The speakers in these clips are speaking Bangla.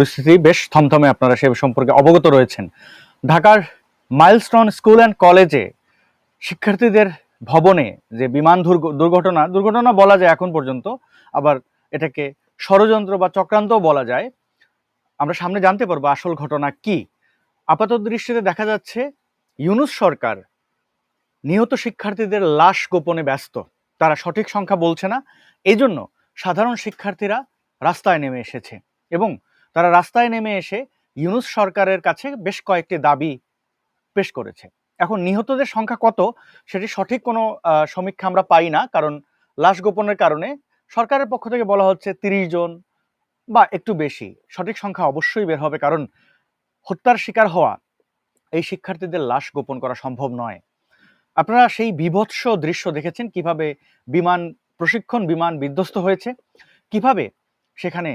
পরিস্থিতি বেশ থমথমে আপনারা সে সম্পর্কে অবগত রয়েছেন। ঢাকার মাইলস্টোন স্কুল অ্যান্ড কলেজে শিক্ষার্থীদের ভবনে যে বিমান দুর্ঘটনা দুর্ঘটনা বলা যায় এখন পর্যন্ত, আবার এটাকে ষড়যন্ত্র বা চক্রান্তও বলা যায়, আমরা সামনে জানতে পারব আসল ঘটনা কি। আপাত দৃষ্টিতে দেখা যাচ্ছে ইউনুস সরকার নিহত শিক্ষার্থীদের লাশ গোপনে ব্যস্ত। তারা সঠিক সংখ্যা বলছে না এই জন্য সাধারণ শিক্ষার্থীরা রাস্তায় নেমে এসেছে এবং তারা রাস্তায় নেমে এসে ইউনুস সরকারের কাছে বেশ কয়েকটি দাবি পেশ করেছে। এখন নিহতদের সংখ্যা কত সেটি সঠিক কোনো সমীক্ষা আমরা পাই না, কারণ লাশ গোপনের কারণে সরকারের পক্ষ থেকে বলা হচ্ছে তিরিশ জন বা একটু বেশি। সঠিক সংখ্যা অবশ্যই বের হবে, কারণ হত্যার শিকার হওয়া এই শিক্ষার্থীদের লাশ গোপন করা সম্ভব নয়। আপনারা সেই বিভৎস দৃশ্য দেখেছেন, কীভাবে বিমান প্রশিক্ষণ, বিমান বিধ্বস্ত হয়েছে, কীভাবে সেখানে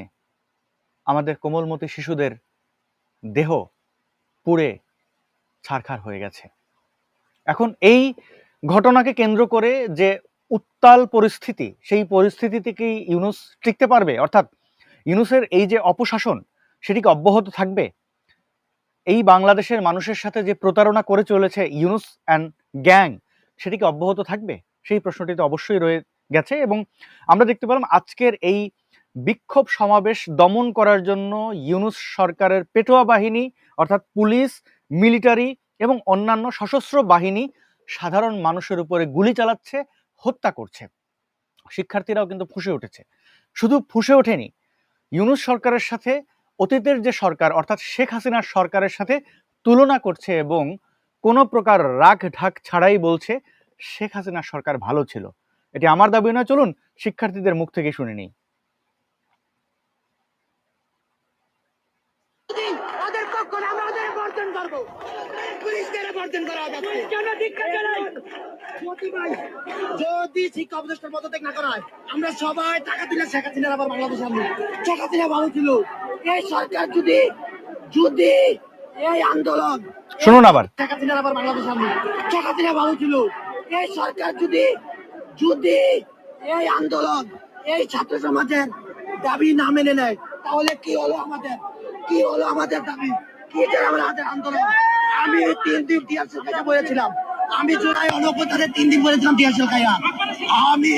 আমাদের কোমলমতি শিশুদের দেহ পুড়ে ছারখার হয়ে গেছে। এখন এই ঘটনাকে কেন্দ্র করে যে উত্তাল পরিস্থিতি, সেই পরিস্থিতিতে কি ইউনুস টিকতে পারবে? অর্থাৎ ইউনুসের এই যে অপশাসন, সেটি কি অব্যাহত থাকবে? এই বাংলাদেশের মানুষের সাথে যে প্রতারণা করে চলেছে ইউনুস অ্যান্ড গ্যাং সেটি কি অব্যাহত থাকবে? সেই প্রশ্নটি তো অবশ্যই রয়ে গেছে এবং আমরা দেখতে পেলাম আজকের এই বিক্ষোভ সমাবেশ দমন করার জন্য ইউনুস সরকারের পেটোয়া বাহিনী, অর্থাৎ পুলিশ, মিলিটারি এবং অন্যান্য সশস্ত্র বাহিনী সাধারণ মানুষের উপরে গুলি চালাচ্ছে, হত্যা করছে। শিক্ষার্থীরাও কিন্তু ফুসে উঠেছে। শুধু ফুসে ওঠেনি, ইউনুস সরকারের সাথে, অতীতের যে সরকার, অর্থাৎ শেখ হাসিনার সরকারের সাথে তুলনা করছে এবং কোনো প্রকার রাগ ঢাক ছাড়াই বলছে, শেখ হাসিনার সরকার ভালো ছিল। এটি আমার দাবি নয়, চলুন শিক্ষার্থীদের মুখ থেকে শুনে নিই। পুলিশকে করা হবে যদি শিক্ষা উপদেষ্টার পদত্যাগ না করা হয় আমরা সবাই টাকা দিলে শেখ হাসিনার আবার বাংলাদেশ শেখ হাসিনা ভালো ছিল। এই সরকার যদি যদি এই আন্দোলন শুনুন আবার। শেখ হাসিনার আবার বাংলাদেশ আনব। শেখ হাসিনা ভালো ছিল। এই সরকার যদি যদি এই আন্দোলন এই ছাত্র সমাজের দাবি না মেনে নেয় তাহলে কি হলো আমাদের? কি হলো আমাদের দাবি? কি যে আমাদের আন্দোলন? আমি তিন দিন বলেছিলাম। আমি তিন দিন বলেছিলাম আমি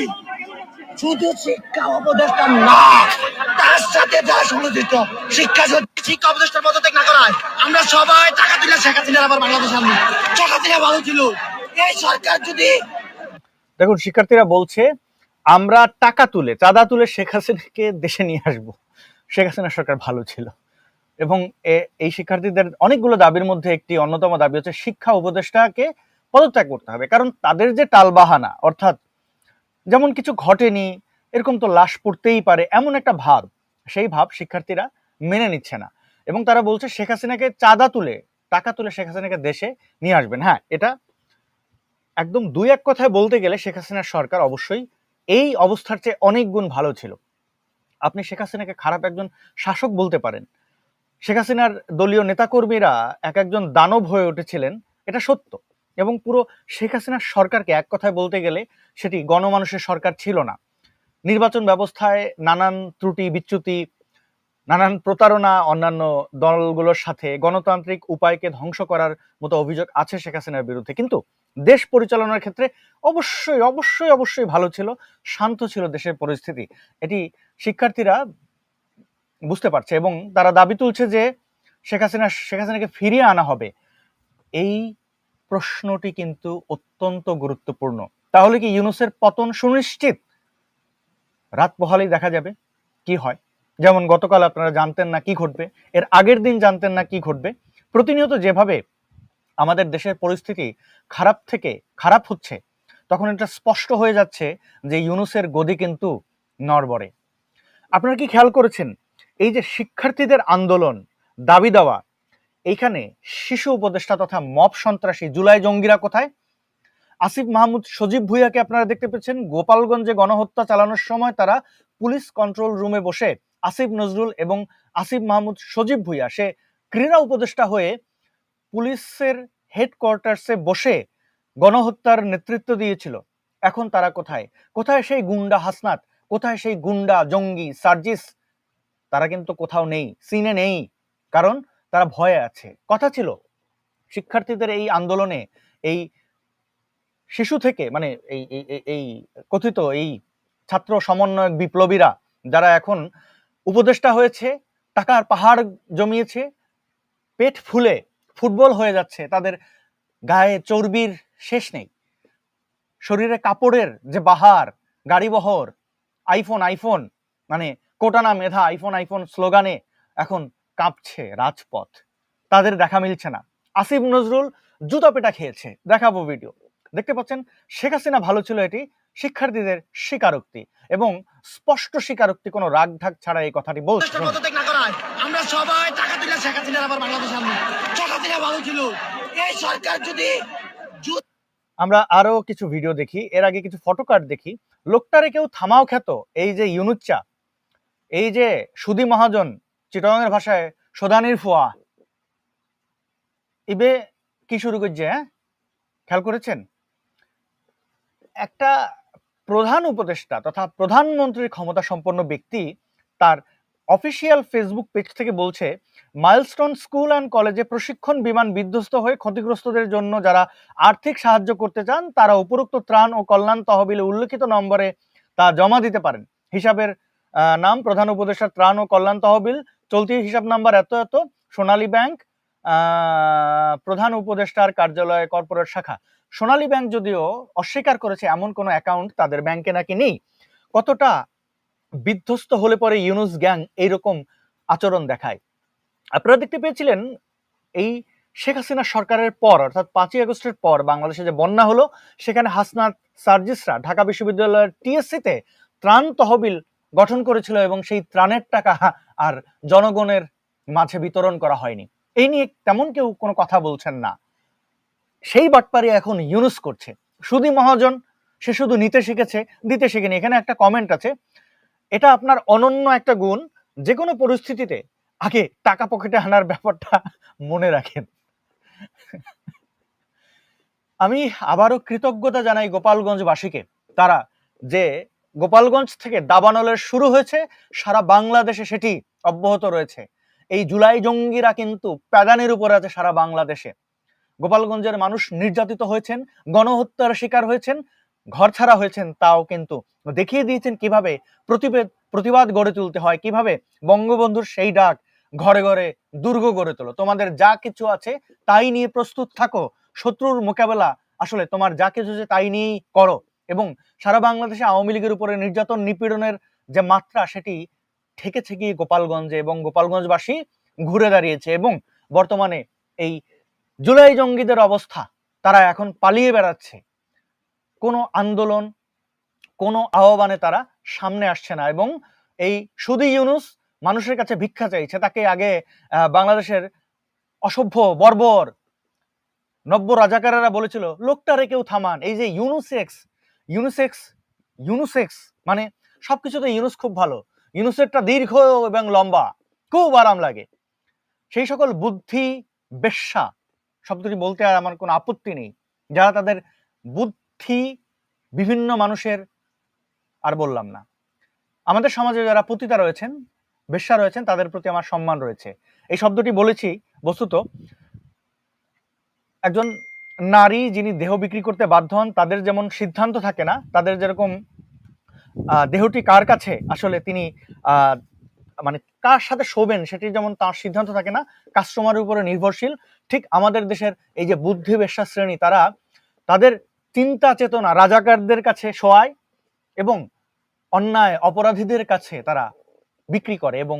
শুধু শিক্ষা উপদেষ্টা না, তার সাথে সংশ্লিষ্ট শিক্ষা শিক্ষা উপদেষ্টার না করায়, আমরা সবাই টাকা দিলে শেখ আবার বাংলাদেশ আনব শেখ ভালো ছিল। এই সরকার যদি দেখুন, শিক্ষার্থীরা বলছে, আমরা টাকা তুলে, চাঁদা তুলে শেখ হাসিনাকে দেশে নিয়ে আসব। শেখ হাসিনা সরকার ভালো ছিল। এবং এই শিক্ষার্থীদের অনেকগুলো দাবির মধ্যে একটি অন্যতম দাবি হচ্ছে শিক্ষা উপদেষ্টাকে পদত্যাগ করতে হবে। কারণ তাদের যে টালবাহানা, অর্থাৎ যেমন কিছু ঘটেনি, এরকম তো লাশ পড়তেই পারে, এমন একটা ভাব, সেই ভাব শিক্ষার্থীরা মেনে নিচ্ছে না। এবং তারা বলছে শেখ হাসিনাকে চাঁদা তুলে, টাকা তুলে শেখ হাসিনাকে দেশে নিয়ে আসবেন। হ্যাঁ এটা একদম দুই এক কথায় বলতে গেলে শেখ হাসিনার সরকার অবশ্যই এই অবস্থার চেয়ে অনেক গুণ ভালো ছিল। আপনি শেখ হাসিনাকে খারাপ একজন শাসক বলতে পারেন শেখ হাসিনার দলীয় নেতাকর্মীরা এক একজন দানব হয়ে উঠেছিলেন, এটা সত্য। এবং পুরো শেখ হাসিনার সরকারকে এক কথায় বলতে গেলে সেটি গণমানুষের সরকার ছিল না। নির্বাচন ব্যবস্থায় নানান ত্রুটি, বিচ্যুতি, নানান প্রতারণা অন্যান্য দলগুলোর সাথে গণতান্ত্রিক উপায়কে ধ্বংস করার মতো অভিযোগ আছে শেখ হাসিনার বিরুদ্ধে। কিন্তু দেশ পরিচালনার ক্ষেত্রে অবশ্যই অবশ্যই অবশ্যই ভালো ছিল, শান্ত ছিল দেশের পরিস্থিতি। এটি শিক্ষার্থীরা বুঝতে পারছে এবং তারা দাবি তুলছে যে শেখ হাসিনা, শেখ হাসিনাকে ফিরিয়ে আনা হবে। এই প্রশ্নটি কিন্তু অত্যন্ত গুরুত্বপূর্ণ। তাহলে কি ইউনুসের পতন সুনিশ্চিত? রাত পোহালেই দেখা যাবে কি হয়। যেমন গতকাল আপনারা জানতেন না কি ঘটবে, এর আগের দিন জানতেন না কি ঘটবে। প্রতিনিয়ত যেভাবে আমাদের দেশের পরিস্থিতি খারাপ থেকে খারাপ হচ্ছে, তখন এটা স্পষ্ট হয়ে যাচ্ছে যে ইউনুসের গদি কিন্তু নড়বড়ে। আপনারা কি খেয়াল করেছেন এই যে শিক্ষার্থীদের আন্দোলন, দাবি দেওয়া, এইখানে শিশু উপদেষ্টা তথা মব সন্ত্রাসী জুলাই জঙ্গিরা কোথায়? আসিফ মাহমুদ, সজীব ভুইয়াকে আপনারা দেখতে পেয়েছেন। গোপালগঞ্জে গণহত্যা চালানোর সময় তারা পুলিশ কন্ট্রোল রুমে বসে আসিফ নজরুল এবং আসিফ মাহমুদ, সজীব ভুইয়া, সে ক্রীড়া উপদেষ্টা হয়ে পুলিশের হেডকোয়ার্টার্সে বসে গণহত্যার নেতৃত্ব দিয়েছিল। এখন তারা কোথায়? কোথায় সেই গুন্ডা হাসনাত? কোথায় সেই গুন্ডা জঙ্গি সার্জিস তারা কিন্তু কোথাও নেই সিনে নেই, কারণ তারা ভয়ে আছে। কথা ছিল, শিক্ষার্থীদের এই আন্দোলনে এই শিশু থেকে মানে এই, এই- কথিত এই ছাত্র সমন্বয়ক বিপ্লবীরা যারা এখন উপদেষ্টা হয়েছে, টাকার পাহাড় জমিয়েছে, পেট ফুলে ফুটবল হয়ে যাচ্ছে, তাদের গায়ে চর্বির শেষ নেই। শরীরে কাপড়ের যে বাহার গাড়ি বহর আইফোন আইফোন মানে কোটানা মেধা আইফোন আইফোন স্লোগানে এখন কাঁপছে রাজপথ। তাদের দেখা মিলছে না। আসিফ নজরুল জুতা পেটা খেয়েছে। দেখাবো ভিডিও দেখতে পাচ্ছেন শেখ হাসিনা ভালো ছিল এটি শিক্ষার্থীদের স্বীকারোক্তি এবং স্পষ্ট স্বীকারোক্তি কোনো রাগ ঢাক ছাড়া এই কথাটি বলছে। আমরা সবাই টাকা তুলে শেখ আবার বাংলাদেশ আনব। শেখ হাসিনা ভালো ছিল। এই সরকার যদি আমরা আরও কিছু ভিডিও দেখি। এর আগে কিছু ফটো কার্ড দেখি। লোকটারে কেউ থামাও খ্যাত। এই যে ইউনুচ্চা এই যে সুদি মহাজন চিটগাংয়ের ভাষায় সোদানির ফোয়া। ইবে কি শুরু করছে হ্যাঁ? খেয়াল করেছেন? একটা প্রধান উপদেষ্টা তথা প্রধানমন্ত্রীর ক্ষমতা সম্পন্ন ব্যক্তি তার অফিসিয়াল ফেসবুক পেজ থেকে বলছে, মাইলস্টোন স্কুল অ্যান্ড কলেজে প্রশিক্ষণ বিমান বিধ্বস্ত হয়ে ক্ষতিগ্রস্তদের জন্য যারা আর্থিক সাহায্য করতে চান, তারা উপরোক্ত ত্রাণ ও কল্যাণ তহবিলে উল্লেখিত নম্বরে তা জমা দিতে পারেন। হিসাবের নাম, প্রধান উপদেষ্টা ত্রাণ ও কল্যাণ তহবিল, চলতি হিসাব নাম্বার এত এত, সোনালী ব্যাংক প্রধান উপদেষ্টার কার্যালয়, কর্পোরেট শাখা। সোনালী ব্যাংক যদিও অস্বীকার করেছে এমন কোনো অ্যাকাউন্ট তাদের ব্যাংকে নাকি নেই, কতটা বিধ্বস্ত হলে পরে ইউনুস গ্যাং এইরকম আচরণ দেখায়। আপনারা দেখতে পেয়েছিলেন এই শেখ হাসিনা সরকারের পর, অর্থাৎ পাঁচই আগস্টের পর বাংলাদেশে যে বন্যা হলো, সেখানে হাসনাত সার্জিসরা ঢাকা বিশ্ববিদ্যালয়ের টিএসসিতে ত্রাণ তহবিল গঠন করেছিল এবং সেই ত্রাণের টাকা আর জনগণের মাঝে বিতরণ করা হয়নি। এই নিয়ে তেমন কেউ কোনো কথা বলছেন না। সেই বাটপারি এখন ইউনুস করছে। সুদী মহাজন, সে শুধু নিতে শিখেছে, দিতে শিখেনি। এখানে একটা কমেন্ট আছে। এটা আপনার অনন্য একটা গুণ। যে কোনো পরিস্থিতিতে আগে টাকা পকেটে আনার ব্যাপারটা মনে রাখেন। আমি আবারও কৃতজ্ঞতা জানাই গোপালগঞ্জবাসীকে। তারা যে গোপালগঞ্জ থেকে দাবানলের শুরু হয়েছে, সারা বাংলাদেশে সেটি অব্যাহত রয়েছে। এই জুলাই জঙ্গিরা কিন্তু প্যাদানের উপর আছে সারা বাংলাদেশে। গোপালগঞ্জের মানুষ নির্যাতিত হয়েছেন, গণহত্যার শিকার হয়েছেন, ঘর ছাড়া হয়েছেন, তাও কিন্তু দেখিয়ে দিয়েছেন কীভাবে প্রতিবেদ, প্রতিবাদ গড়ে তুলতে হয়, কীভাবে বঙ্গবন্ধুর সেই ডাক ঘরে ঘরে দুর্গ গড়ে তোলো। তোমাদের যা কিছু আছে তাই নিয়ে প্রস্তুত থাকো। শত্রুর মোকাবেলা, আসলে তোমার যা কিছু আছে তাই নিয়েই করো। এবং সারা বাংলাদেশে আওয়ামী লীগের উপরে নির্যাতন নিপীড়নের যে মাত্রা, সেটি ঠেকেছে গিয়ে গোপালগঞ্জে এবং গোপালগঞ্জবাসী ঘুরে দাঁড়িয়েছে এবং বর্তমানে এই জুলাই জঙ্গিদের অবস্থা, তারা এখন পালিয়ে বেড়াচ্ছে। কোনো আন্দোলন, কোনো আহ্বানে তারা সামনে আসছে না এবং এই সুদি ইউনুস মানুষের কাছে ভিক্ষা চাইছে, তাকে আগে বাংলাদেশের অসভ্য, বর্বর নব্য রাজাকারেরা বলেছিল, লোকটারে কেউ থামান। এই যে ইউনুসেক্স ইউনিসেক্স ইউনুসেক্স মানে সবকিছুতে ইউনুস খুব ভালো। ইউনুসেরটা দীর্ঘ এবং লম্বা, খুব আরাম লাগে। সেই সকল বুদ্ধি, বেশ্যা শব্দটি বলতে আর আমার কোনো আপত্তি নেই। যারা তাদের বুদ্ধি বিভিন্ন মানুষের আর বললাম না। আমাদের সমাজে যারা পতিতা রয়েছেন, বেশ্যা রয়েছেন, তাদের প্রতি আমার সম্মান রয়েছে। এই শব্দটি বলেছি, বস্তুত একজন নারী যিনি দেহ বিক্রি করতে বাধ্য হন, তাদের যেমন সিদ্ধান্ত থাকে না, তাদের যেরকম দেহটি কার কাছে? আসলে তিনি মানে কার সাথে শোবেন সেটি যেমন তার সিদ্ধান্ত থাকে না কাস্টমারের উপরে নির্ভরশীল। ঠিক আমাদের দেশের এই যে বুদ্ধি বেশ্যা শ্রেণি, তারা তাদের চিন্তা চেতনা রাজাকারদের কাছে শোয়ায় এবং অন্যায় অপরাধীদের কাছে তারা বিক্রি করে এবং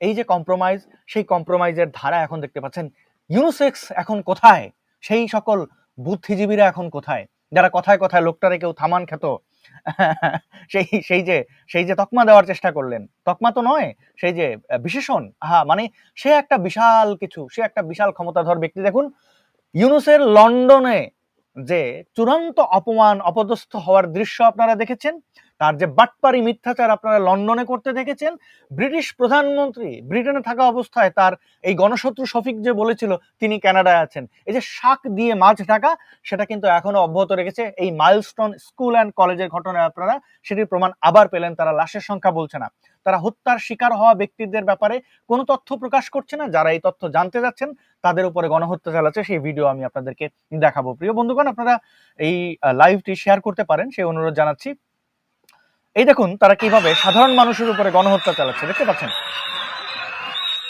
এই যে কম্প্রোমাইজ সেই কম্প্রোমাইজের ধারা এখন দেখতে পাচ্ছেন। ইউনিসেক্স এখন কোথায়? সেই সকল বুদ্ধিজীবীরা এখন কোথায়? যারা কথায় কথায় লোকটারে কেউ থামান খেত, সেই সেই যে সেই যে তকমা দেওয়ার চেষ্টা করলেন, তকমা তো নয়, সেই যে বিশেষণ হা মানে সে একটা বিশাল কিছু, সে একটা বিশাল ক্ষমতাধর ব্যক্তি। দেখুন, ইউনুসের লন্ডনে যে চূড়ান্ত অপমান, অপদস্থ হওয়ার দৃশ্য আপনারা দেখেছেন তার যে বাটপারি মিথ্যাচার আপনারা লন্ডনে করতে দেখেছেন, ব্রিটিশ প্রধানমন্ত্রী ব্রিটেনে থাকা অবস্থায় তার এই গণশত্রু শফিক যে বলেছিল, তিনি কানাডায় আছেন। এই যে শাক দিয়ে মাছ ঢাকা, সেটা কিন্তু এখনও অব্যাহত রেখেছে। এই মাইলস্টোন স্কুল অ্যান্ড কলেজের ঘটনায় আপনারা সেটির প্রমাণ আবার পেলেন, তারা লাশের সংখ্যা বলছে না। তারা হত্যার শিকার হওয়া ব্যক্তিদের ব্যাপারে কোনো তথ্য প্রকাশ করছে না, যারা এই তথ্য জানতে যাচ্ছেন, তাদের উপরে গণহত্যা চালাচ্ছে, সেই ভিডিও আমি আপনাদেরকে দেখাবো। প্রিয় বন্ধুগণ, আপনারা এই লাইভটি শেয়ার করতে পারেন, সেই অনুরোধ জানাচ্ছি। এই দেখুন, তারা কীভাবে সাধারণ মানুষের উপরে গণহত্যা চালাচ্ছে, দেখতে পাচ্ছেন?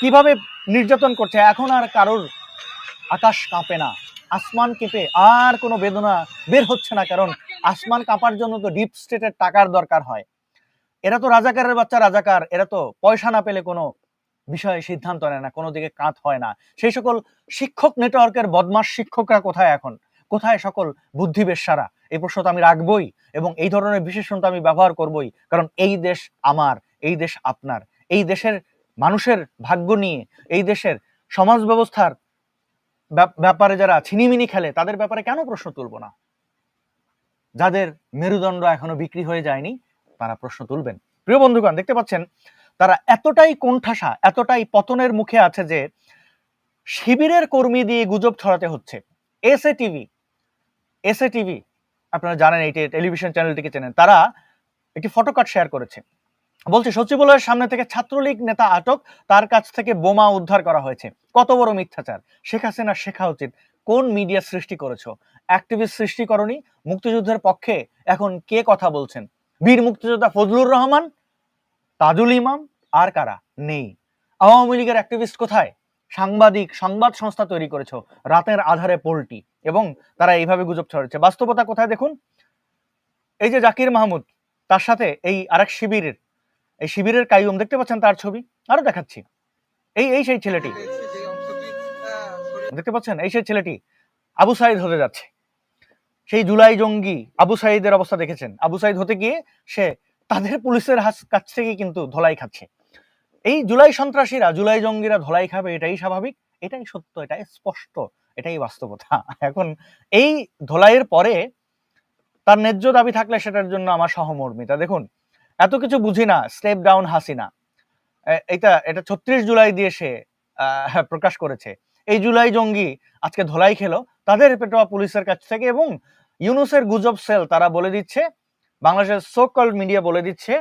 কীভাবে নির্যাতন করছে, এখন আর কারোর আকাশ কাঁপে না, আসমান কেঁপে আর কোনো বেদনা বের হচ্ছে না, কারণ আসমান কাঁপার জন্য তো ডিপ স্টেটের টাকার দরকার হয়। এরা তো রাজাকারের বাচ্চা, রাজাকার, এরা তো পয়সা না পেলে কোনো বিষয়ে সিদ্ধান্ত নেয় না, কোনো দিকে কাঁধ হয় না। সেই সকল শিক্ষক নেটওয়ার্কের বদমাস শিক্ষকরা কোথায় এখন? কোথায় সকল বুদ্ধি বেশ্যারা এই প্রশ্ন তো আমি রাখবই এবং এই ধরনের বিশেষণ তো আমি ব্যবহার করবই। কারণ এই দেশ আমার, এই দেশ আপনার। এই দেশের মানুষের ভাগ্য নিয়ে, এই দেশের সমাজ ব্যবস্থার ব্যাপারে যারা ছিনিমিনি খেলে, তাদের ব্যাপারে কেন প্রশ্ন তুলব না? যাদের মেরুদণ্ড এখনও বিক্রি হয়ে যায়নি, তারা প্রশ্ন তুলবেন। প্রিয় বন্ধুগণ, দেখতে পাচ্ছেন, তারা এতটাই কোণঠাসা, এতটাই পতনের মুখে আছে যে, শিবিরের কর্মী দিয়ে গুজব ছড়াতে হচ্ছে। S A TV S A TV আপনারা জানেন এই টেলিভিশন চ্যানেলটিকে চেনেন, তারা একটি ফটোকার্ড শেয়ার করেছে। বলছে, সচিবালয়ের সামনে থেকে ছাত্রলীগ নেতা আটক, তার কাছ থেকে বোমা উদ্ধার করা হয়েছে। কত বড় মিথ্যাচার। শেখ হাসিনা, শেখা উচিত। কোন মিডিয়া সৃষ্টি করেছ? অ্যাক্টিভিস্ট সৃষ্টি করনি। মুক্তিযুদ্ধের পক্ষে এখন কে কথা বলছেন? বীর মুক্তিযোদ্ধা ফজলুর রহমান, তাজুল ইমাম, আর কারা? নেই। আওয়ামী লীগের অ্যাক্টিভিস্ট কোথায়? সাংবাদিক সংবাদ সংস্থা তৈরি করেছ, রাতের আধারে পোল্টি এবং তারা এইভাবে গুজব ছড়াচ্ছে। বাস্তবতা কোথায় দেখুন? এই যে জাকির মাহমুদ, তার সাথে এই আরেক শিবিরের, এই শিবিরের কাইয়ুম, দেখতে পাচ্ছেন তার ছবি? আরও দেখাচ্ছি। এই এই সেই ছেলেটি, দেখতে পাচ্ছেন? এই সেই ছেলেটি আবু সাইদ হতে যাচ্ছে। সেই জুলাই জঙ্গি আবু সাইদের অবস্থা দেখেছেন। আবু সাইদ হতে গিয়ে সে তাদের পুলিশের কাছ থেকে কিন্তু ধলাই খাচ্ছে। এই জুলাই সন্ত্রাসীরা, জুলাই জঙ্গিরা ধলাই খাবে, এটাই স্বাভাবিক, এটাই সত্য, এটাই স্পষ্ট, এটাই বাস্তবতা। এখন এই ধলাইয়ের পরে তার ন্যায্য দাবি থাকলে সেটার জন্য আমার সহমর্মিতা। দেখুন, এত কিছু বুঝি না, স্টেপ ডাউন হাসিনা। এটা এটা ছত্রিশ জুলাই দিয়ে সে প্রকাশ করেছে। এই জুলাই জঙ্গি আজকে ধলাই খেলো, তাদের পেটোয়া পুলিশের কাছ থেকে এবং ইউনুসের গুজব সেল, তারা বলে দিচ্ছে, বাংলাদেশের সোকল মিডিয়া বলে দিচ্ছে,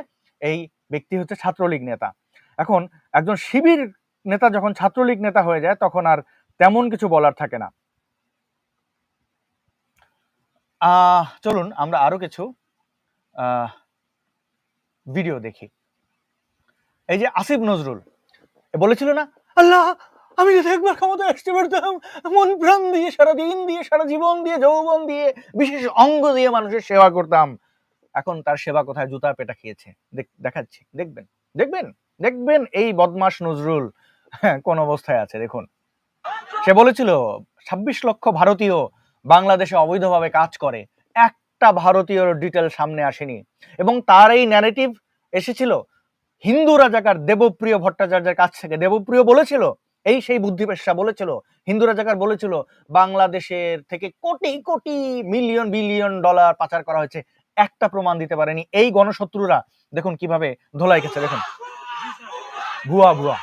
এই ব্যক্তি হচ্ছে ছাত্রলীগ নেতা। এখন একজন শিবির নেতা যখন ছাত্রলীগ নেতা হয়ে যায়, তখন আর তেমন কিছু বলার থাকে না। চলুন আমরা আরও কিছু ভিডিও দেখি। এই যে আসিফ নজরুল বলেছিল না, আল্লাহ, আমি যদি একবার ক্ষমতা আসতে পারতাম, মন প্রাণ দিয়ে সারা দিন দিয়ে, সারা জীবন দিয়ে, যৌবন দিয়ে, বিশেষ অঙ্গ দিয়ে মানুষের সেবা করতাম। এখন তার সেবা কোথায়? জুতা পেটা খেয়েছে। দেখ- দেখাচ্ছি, দেখবেন? দেখবেন? দেখবেন এই বদমাস নজরুল কোন অবস্থায় আছে, দেখুন। সে বলেছিল, ছাব্বিশ লক্ষ ভারতীয় বাংলাদেশে অবৈধভাবে কাজ করে। একটা ভারতীয় ডিটেল সামনে আসেনি। এবং তার এই ন্যারেটিভ এসেছিল, হিন্দু রাজাকার দেবপ্রিয় ভট্টাচার্যের কাছ থেকে। দেবপ্রিয় বলেছিল, এই সেই বুদ্ধিপেশা বলেছিল, হিন্দু রাজাকার বলেছিল, বাংলাদেশের থেকে crore crore million billion dollar পাচার করা হয়েছে। একটা প্রমাণ দিতে পারেনি। এই গণশত্রুরা, দেখুন কীভাবে ধোলাই খেছে দেখুন। ভুয়া ভুয়া।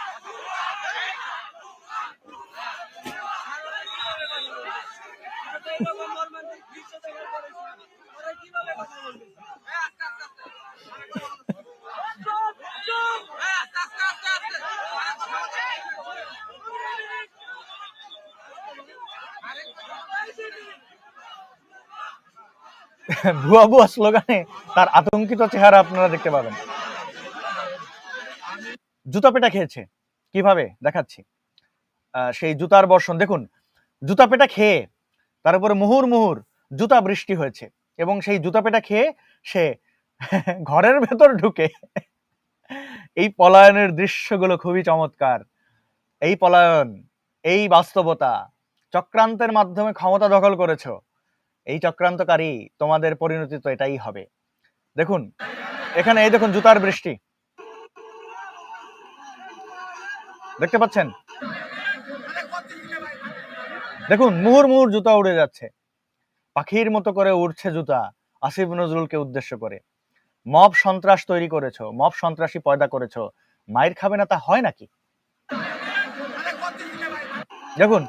ভুয়া ভুয়া স্লোগানে তার আতঙ্কিত চেহারা আপনারা দেখতে পাবেন। জুতা পেটা খেয়েছে। কীভাবে? দেখাচ্ছি। সেই জুতার বর্ষণ। দেখুন জুতা পেটা খেয়ে, তার উপরে মুহুর মুহুর জুতা বৃষ্টি হয়েছে এবং সেই জুতা পেটা খেয়ে সে ঘরের ভেতর ঢুকে এই পলায়নের দৃশ্যগুলো খুবই চমৎকার। এই পলায়ন, এই বাস্তবতা, চক্রান্তের মাধ্যমে ক্ষমতা দখল করেছ। এই চক্রান্তকারী তোমাদের পরিণতি তো এটাই হবে। দেখুন, এখানে এই দেখুন জুতার বৃষ্টি। দেখতে পাচ্ছেন? দেখুন, মুহুর মুহুর জুতা উড়ে যাচ্ছে। পাখির মতো করে উড়ছে জুতা, আসিফ নজরুলকে উদ্দেশ্য করে। মব সন্ত্রাস তৈরি করেছ, মব সন্ত্রাসী পয়দা করেছ, মায়ের খাবে না তা হয় নাকি? দেখুন,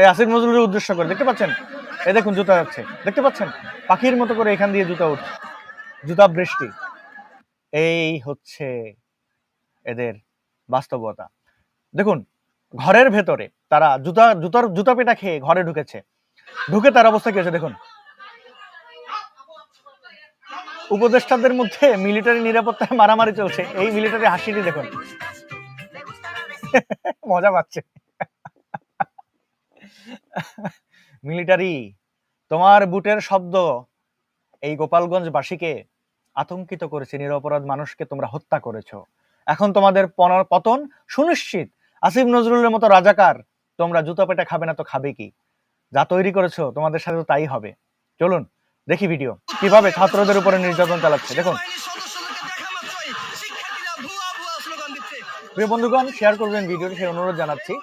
এই আসিফ নজরুলের উদ্দেশ্য করে, দেখতে পাচ্ছেন? এই দেখুন, জুতা যাচ্ছে। দেখতে পাচ্ছেন? পাখির মতো করে এখান দিয়ে জুতা উঠছে জুতা বৃষ্টি। এই হচ্ছে এদের বাস্তবতা। দেখুন, ঘরের ভেতরে তারা জুতা, জুতার, জুতা পেটা খেয়ে ঘরে ঢুকেছে। ঢুকে তার অবস্থা কি হয়েছে দেখুন। উপদেষ্টাদের মধ্যে মিলিটারি নিরাপত্তায় মারামারি চলছে। এই মিলিটারি হাসিটি দেখুন। মজা পাচ্ছে। মিলিটারি, তোমার বুটের শব্দ এই গোপালগঞ্জবাসীকে আতঙ্কিত করেছে, নিরপরাধ মানুষকে তোমরা হত্যা করেছ। এখন তোমাদের পতন সুনিশ্চিত। আসিফ নজরুলের মতো রাজাকার, তোমরা জুতো পেটে খাবে না তো খাবে কি? যা তৈরি করেছ, তোমাদের সাথে তো তাই হবে। চলুন, দেখি ভিডিও কীভাবে ছাত্রদের উপরে নির্যাতন চালাচ্ছে। দেখুন। প্রিয় বন্ধুগণ শেয়ার করবেন ভিডিওটি সেই অনুরোধ জানাচ্ছি।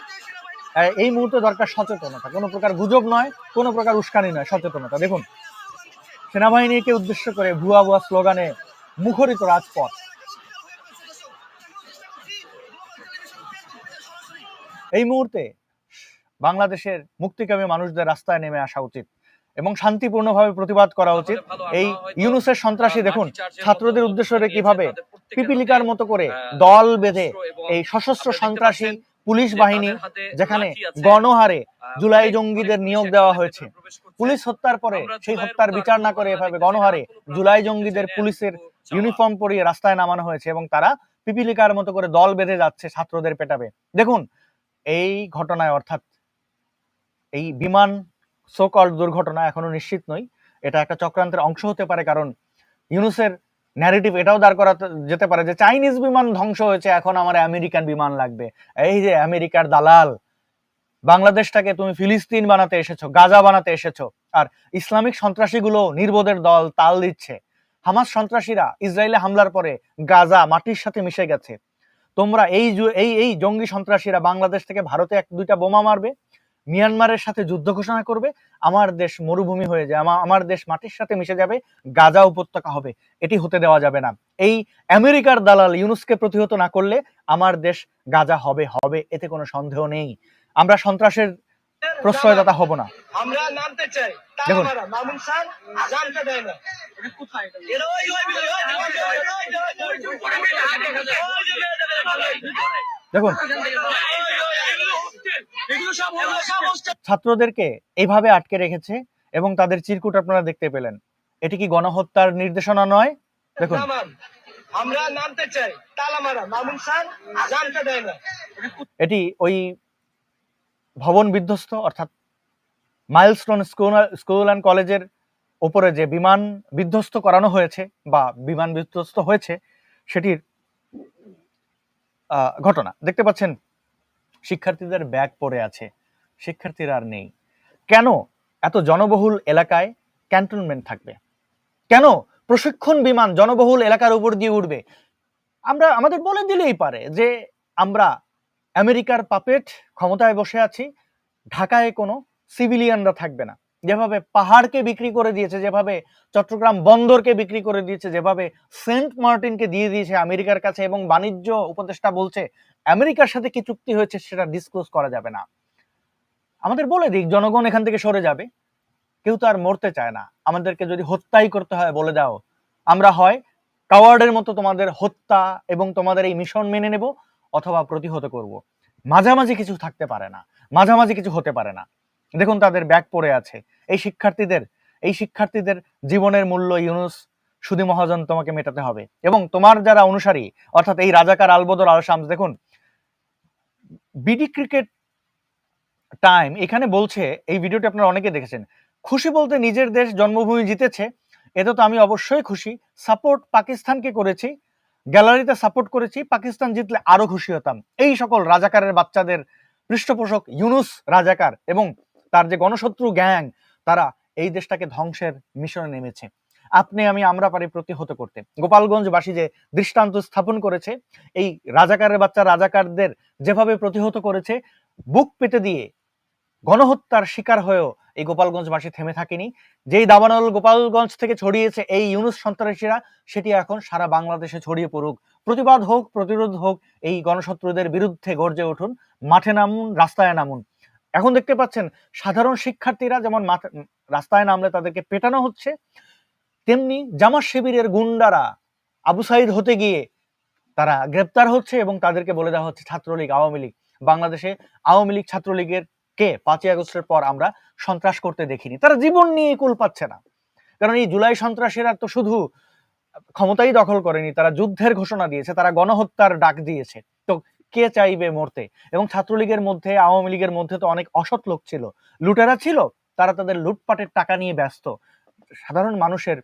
এই মুহূর্তে দরকার সচেতনতা। কোনো প্রকার গুজব নয়, কোনো প্রকার উস্কানি নয়, সচেতনতা। দেখুন, সেনাবাহিনীকে উদ্দেশ্য করে ভুয়া ভুয়া স্লোগানে মুখরিত রাজপথ। এই মুহূর্তে বাংলাদেশের মুক্তিকামী মানুষদের রাস্তায় নেমে আসা উচিত এবং শান্তিপূর্ণভাবে প্রতিবাদ করা উচিত। এই ইউনুসের সন্ত্রাসী দেখুন ছাত্রদের উদ্দেশ্য কীভাবে পিপিলিকার মতো করে দল বেঁধে এই সশস্ত্র সন্ত্রাসী পুলিশ বাহিনী যেখানে গণহারে জুলাই জঙ্গিদের নিয়োগ দেওয়া হয়েছে। পুলিশ হত্যার পরে সেই হত্যার বিচার না করে এভাবে গণহারে জুলাই জঙ্গিদের পুলিশের ইউনিফর্ম পরিয়ে রাস্তায় নামানো হয়েছে এবং তারা পিপিলিকার মতো করে দল বেঁধে যাচ্ছে ছাত্রদের পেটাবে। দেখুন এই ঘটনায়, অর্থাৎ এই বিমান সোকল দুর্ঘটনা এখনও নিশ্চিত নই এটা একটা চক্রান্তের অংশ হতে পারে, কারণ ইউনুসের ন্যারেটিভ এটাও দাঁড় করাতে যেতে পারে যে চাইনিজ বিমান ধ্বংস হয়েছে, এখন আমার আমেরিকান বিমান লাগবে। এই যে আমেরিকার দালাল, বাংলাদেশটাকে তুমি ফিলিস্তিন বানাতে এসেছ, গাজা বানাতে এসেছ, আর ইসলামিক সন্ত্রাসীগুলো নির্বোধের দল তাল দিচ্ছে। হামাস সন্ত্রাসীরা ইসরায়েলে হামলার পরে গাজা মাটির সাথে মিশে গেছে। তোমরা এই এই এই জঙ্গি সন্ত্রাসীরা বাংলাদেশ থেকে ভারতে এক, দুইটা বোমা মারবে, মিয়ানমারের সাথে যুদ্ধ ঘোষণা করবে, আমার দেশ মরুভূমি হয়ে যায়, আমা- আমার দেশ মাটির সাথে মিশে যাবে, গাজা উপত্যকা হবে, এটি হতে দেওয়া যাবে না। এই আমেরিকার দালাল ইউনুসকে প্রতিহত না করলে আমার দেশ গাজা হবে হবে, এতে কোনো সন্দেহ নেই। আমরা সন্ত্রাসের প্রশ্রয়দাতা হব না আমরা নামতে চাই দেখুন মামুন স্যার জানতে দেয় না দেখুন ছাত্রদেরকে এইভাবে আটকে রেখেছে এবং তাদের চিরকুট আপনারা দেখতে পেলেন এটি কি গণহত্যার নির্দেশনা নয় দেখুন আমরা নামতে চাই তালা মারা মামুন স্যার জানতে দেয় না এটি ওই ভবন বিধ্বস্ত, অর্থাৎ মাইলস্টোন স্কুল অ্যান্ড কলেজের ওপরে যে বিমান বিধ্বস্ত করানো হয়েছে বা বিমান বিধ্বস্ত হয়েছে, সেটির ঘটনা। দেখতে পাচ্ছেন, শিক্ষার্থীদের ব্যাগ পড়ে আছে, শিক্ষার্থীরা আর নেই। কেন এত জনবহুল এলাকায় ক্যান্টনমেন্ট থাকবে? কেন প্রশিক্ষণ বিমান জনবহুল এলাকার উপর দিয়ে উঠবে? আমরা, আমাদের বলে দিলেই পারে যে আমরা আমেরিকার পাপেট ক্ষমতায় বসে আছি, ঢাকায় কোনো সিভিলিয়ানরা থাকবে না। যেভাবে পাহাড়কে বিক্রি করে দিয়েছে, যেভাবে চট্টগ্রাম বন্দরকে বিক্রি করে দিয়েছে, যেভাবে সেন্ট মার্টিনকে দিয়ে দিয়েছে আমেরিকার কাছে এবং বাণিজ্য উপদেষ্টা বলছে, আমেরিকার সাথে কি চুক্তি হয়েছে সেটা ডিসক্লোজ করা যাবে না। আমাদের বলে দিক, জনগণ এখান থেকে সরে যাবে। কেউ তো আর মরতে চায় না। আমাদেরকে যদি হত্যাই করতে হয়, বলে দাও। আমরা হয় কাওয়ার্ডের মতো তোমাদের হত্যা এবং তোমাদের এই মিশন মেনে নেব অথবা প্রতিহত করব। মাঝামাঝি কিছু থাকতে পারে না। মাঝামাঝি কিছু হতে পারে না। দেখুন, তাদের ব্যাগ পড়ে আছে। এই শিক্ষার্থীদের এই শিক্ষার্থীদের জীবনের মূল্য ইউনুস, সুদি মহাজন তোমাকে মেটাতে হবে। এবং তোমার যারা অনুসারী, অর্থাৎ এই রাজাকার আলবদর আল শামস দেখুন, বিডি ক্রিকেট টাইম এখানে বলছে, এই ভিডিওটি আপনারা অনেকে দেখেছেন, খুশি বলতে নিজের দেশ জন্মভূমি জিতেছে, এতে তো আমি অবশ্যই খুশি। সাপোর্ট পাকিস্তানকে করেছি গ্যালারিতে সাপোর্ট করেছি, পাকিস্তান জিতলে আরও খুশি হতাম। এই সকল রাজাকারের বাচ্চাদের পৃষ্ঠপোষক ইউনুস রাজাকার এবং তার যে গণশত্রু গ্যাং, তারা এই দেশটাকে ধ্বংসের মিশনে নেমেছে। আপনি, আমি, আমরা পারি প্রতিহত করতে। গোপালগঞ্জবাসী যে দৃষ্টান্ত স্থাপন করেছে, এই রাজাকারের বাচ্চা রাজাকারদের যেভাবে প্রতিহত করেছে, বুক পেতে দিয়ে গণহত্যার শিকার হয়েও এই গোপালগঞ্জবাসী থেমে থাকেনি। যেই দাবানল গোপালগঞ্জ থেকে ছড়িয়েছে এই ইউনুস সন্ত্রাসীরা, সেটি এখন সারা বাংলাদেশে ছড়িয়ে পড়ুক। প্রতিবাদ হোক, প্রতিরোধ হোক, এই গণশত্রুদের বিরুদ্ধে গর্জে উঠুন, মাঠে নামুন, রাস্তায় নামুন। এখন দেখতে পাচ্ছেন, সাধারণ শিক্ষার্থীরা যেমন রাস্তায় নামলে তাদেরকে পেটানো হচ্ছে, তেমনি জামাত শিবিরের গুন্ডারা আবু সাইদ হতে গিয়ে তারা গ্রেপ্তার হচ্ছে এবং তাদেরকে বলে দেওয়া হচ্ছে ছাত্রলীগ, আওয়ামী লীগ। বাংলাদেশে আওয়ামী লীগ ছাত্রলীগের কে? পাঁচই আগস্টের পর আমরা সন্ত্রাস করতে দেখিনি। তারা জীবন নিয়ে কুল পাচ্ছে না। কারণ এই জুলাই সন্ত্রাসীরা তো শুধু ক্ষমতাই দখল করেনি, তারা যুদ্ধের ঘোষণা দিয়েছে, তারা গণহত্যার ডাক দিয়েছে। তো কে চাইবে মরতে? এবং ছাত্রলীগের মধ্যে, আওয়ামী লীগের মধ্যে তো অনেক অসৎ লোক ছিল। লুটেরা ছিল, তারা তাদের লুটপাটের টাকা নিয়ে ব্যস্ত। সাধারণ মানুষের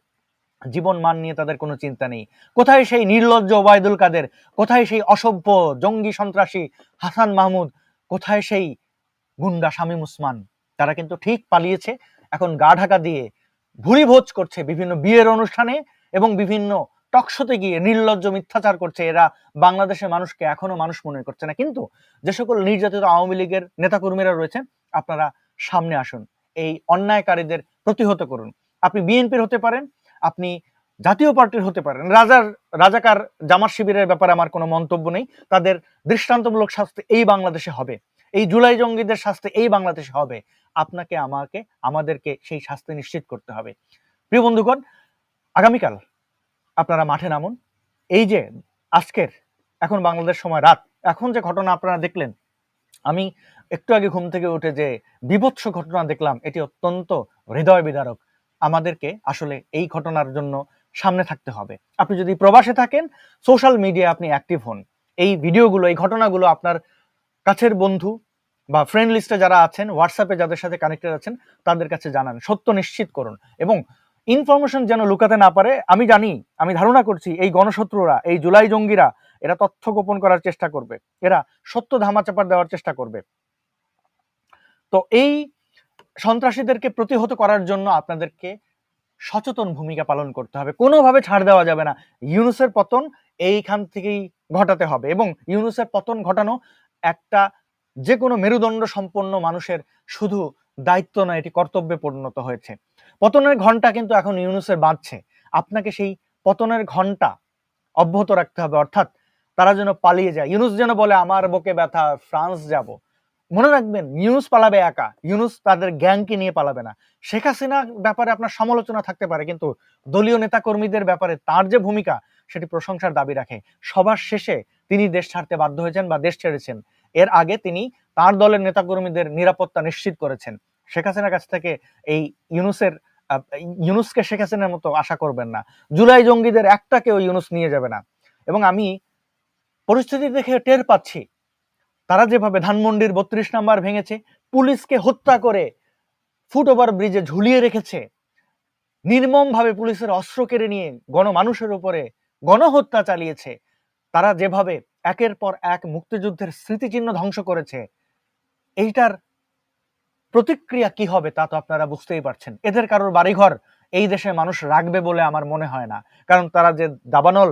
জীবন মান নিয়ে তাদের কোনো চিন্তা নেই। কোথায় সেই নির্লজ্জ ওবায়দুল কাদের? কোথায় সেই অসভ্য জঙ্গি সন্ত্রাসী হাসান মাহমুদ? কোথায় সেই গুন্ডা শামীম উসমান। তারা কিন্তু ঠিক পালিয়েছে। এখন গা ঢাকা দিয়ে ভুরি ভোজ করছে বিভিন্ন বিয়ের অনুষ্ঠানে এবং বিভিন্ন টকশোতে গিয়ে নির্লজ্জ মিথ্যাচার করছে এরা। বাংলাদেশের মানুষকে এখনও মানুষ মনে করছে না। কিন্তু যে সকল নির্যাতিত আওয়ামী লীগের নেতাকর্মীরা রয়েছেন, আপনারা সামনে আসুন। এই অন্যায়কারীদের প্রতিহত করুন। আপনি বিএনপির হতে পারেন, আপনি জাতীয় পার্টির হতে পারেন। রাজার, রাজাকার জামার শিবিরের ব্যাপারে আমার কোনো মন্তব্য নেই। তাদের দৃষ্টান্তমূলক শাস্তি এই বাংলাদেশে হবে। এই জুলাই জঙ্গিদের শাস্তি এই বাংলাদেশে হবে। আপনাকে, আমাকে, আমাদেরকে সেই শাস্তি নিশ্চিত করতে হবে। প্রিয় বন্ধুগণ, আগামীকাল আপনারা মাঠে নামুন। এই যে আজকের এখন বাংলাদেশ সময় রাত, এখন যে ঘটনা আপনারা দেখলেন, আমি একটু আগে ঘুম থেকে উঠে যে বিভৎস ঘটনা দেখলাম, এটি অত্যন্ত হৃদয় বিদারক। আমাদেরকে আসলে এই ঘটনার জন্য সামনে থাকতে হবে। আপনি যদি প্রবাসে থাকেন, সোশ্যাল মিডিয়া আপনি অ্যাক্টিভ হন। এই ভিডিওগুলো, এই ঘটনাগুলো আপনার কাছের বন্ধু বা ফ্রেন্ড লিস্টে যারা আছেন হোয়াটসঅ্যাপে যাদের সাথে কানেক্টেড আছেন, তাদের কাছে জানান, সত্য নিশ্চিত করুন। এবং ইনফরমেশন যেন লুকাতে না পারে, আমি জানি, আমি ধারণা করছি, এই গণশত্রুরা, এই জুলাই জঙ্গিরা, এরা তথ্য গোপন করার চেষ্টা করবে। এরা সত্য ধামাচাপা দেওয়ার চেষ্টা করবে। তো এই সন্ত্রাসীদেরকে প্রতিহত করার জন্য আপনাদেরকে সচেতন ভূমিকা পালন করতে হবে। কোনোভাবে ছাড় দেওয়া যাবে না। ইউনুসের পতন এইখান থেকেই ঘটাতে হবে। এবং ইউনুসের পতন ঘটানো একটা যে কোনো মেরুদণ্ড সম্পন্ন মানুষের শুধু দায়িত্ব নয়, এটি কর্তব্যে পরিণত হয়েছে। পতনের ঘণ্টা কিন্তু এখন ইউনুসের বাঁধছে আপনাকে সেই পতনের ঘণ্টা অব্যাহত রাখতে হবে, অর্থাৎ তারা যেন পালিয়ে যায়। ইউনুস যেন বলে, আমার বুকে ব্যথা, ফ্রান্স যাব। মনে রাখবেন, ইউনুস পালাবে একা। ইউনুস তাদের গ্যাংকে নিয়ে পালাবে না। শেখ হাসিনা ব্যাপারে আপনার সমালোচনা থাকতে পারে, কিন্তু দলীয় নেতাকর্মীদের ব্যাপারে তার যে ভূমিকা, সেটি প্রশংসার দাবি রাখে। সবার শেষে তিনি দেশ ছাড়তে বাধ্য হয়েছেন বা দেশ ছেড়েছেন। এর আগে তিনি তার দলের নেতাকর্মীদের নিরাপত্তা নিশ্চিত করেছেন। শেখ হাসিনার কাছ থেকে এই ইউনুসের ইউনুসকে শেখ হাসিনার মতো আশা করবেন না। জুলাই জঙ্গিদের একটাকেও ইউনুস নিয়ে যাবে না। এবং আমি পরিস্থিতি দেখে টের পাচ্ছি। তারা যেভাবে ধানমন্ডির বত্রিশ নাম্বার ভেঙেছে, পুলিশকে হত্যা করে ফুটওভার ব্রিজে ঝুলিয়ে রেখেছে, নির্মমভাবে পুলিশের অস্ত্র কেড়ে নিয়ে গণমানুষের উপরে গণহত্যা চালিয়েছে তারা যেভাবে একের পর এক মুক্তিযুদ্ধের স্মৃতিচিহ্ন ধ্বংস করেছে, এইটার প্রতিক্রিয়া কি হবে তা তো আপনারা বুঝতেই পারছেন। এদের কারোর বাড়িঘর এই দেশে মানুষ রাখবে বলে আমার মনে হয় না। কারণ তারা যে দাবানল,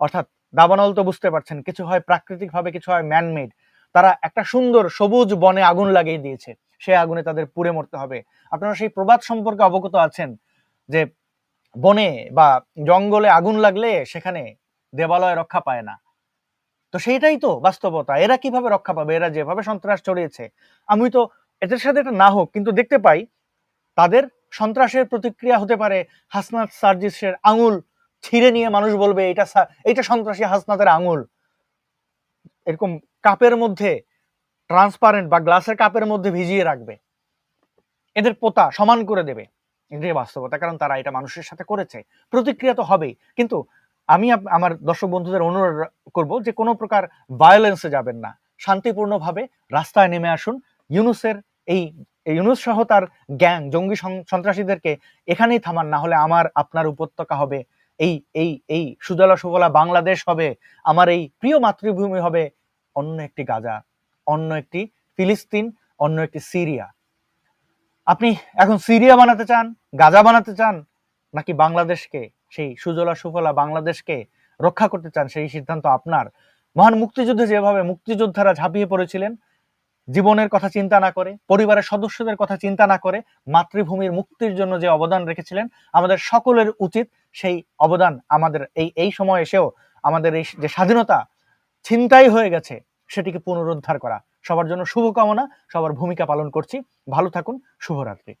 অর্থাৎ দাবানল তো বুঝতে পারছেন, কিছু হয় প্রাকৃতিক ভাবে কিছু হয় ম্যানমেড তারা একটা সুন্দর সবুজ বনে আগুন লাগিয়ে দিয়েছে। সে আগুনে তাদের পুড়ে মরতে হবে। আপনারা সেই প্রবাদ সম্পর্কে অবগত আছেন যে বনে বা জঙ্গলে আগুন লাগলে সেখানে দেবালয় রক্ষা পায় না। তো সেইটাই তো বাস্তবতা। এরা কীভাবে রক্ষা পাবে? এরা যেভাবে সন্ত্রাস ছড়িয়েছে, আমি তো এদের সাথে এটা না হোক, কিন্তু দেখতে পাই তাদের সন্ত্রাসের প্রতিক্রিয়া হতে পারে হাসনাত সার্জিসের আঙুল ছিঁড়ে নিয়ে মানুষ বলবে এটা এটা সন্ত্রাসী হাসনাতের আঙুল। এরকম কাপের মধ্যে ট্রান্সপারেন্ট বা গ্লাসের কাপের মধ্যে ভিজিয়ে রাখবে। এদের পোতা সমান করে দেবে। এটাই বাস্তবতা, কারণ তারা এটা মানুষের সাথে করেছে। প্রতিক্রিয়া তো হবেই, কিন্তু আমি আমার দর্শক বন্ধুদের অনুরোধ করব যে কোনো প্রকার ভায়োলেন্সে যাবেন না। শান্তিপূর্ণভাবে রাস্তায় নেমে আসুন। ইউনুসের এই এই ইউনুস সহ তার গ্যাং, জঙ্গি সন্ত্রাসীদেরকে এখানেই থামান, না হলে আমার, আপনার উপত্যকা হবে, এই এই এই সুজলা সুফলা বাংলাদেশ হবে, আমার এই প্রিয় মাতৃভূমি হবে অন্য একটি গাজা, অন্য একটি ফিলিস্তিন, অন্য একটি সিরিয়া। আপনি এখন সিরিয়া বানাতে চান, গাজা বানাতে চান, নাকি বাংলাদেশকে সেই সুজলা সুফলা বাংলাদেশকে রক্ষা করতে চান সেই সিদ্ধান্ত আপনার। মহান মুক্তিযুদ্ধে যেভাবে মুক্তিযোদ্ধারা ঝাঁপিয়ে পড়েছিলেন, জীবনের কথা চিন্তা না করে, পরিবারের সদস্যদের কথা চিন্তা না করে মাতৃভূমির মুক্তির জন্য যে অবদান রেখেছিলেন, আমাদের সকলের উচিত সেই অবদান আমাদের এই এই সময় এসেও আমাদের এই যে স্বাধীনতা ছিনতাই হয়ে গেছে, সেটিকে পুনরুদ্ধার করা। সবার জন্য শুভকামনা, সবার ভূমিকা পালন করছি। ভালো থাকুন, শুভরাত্রি।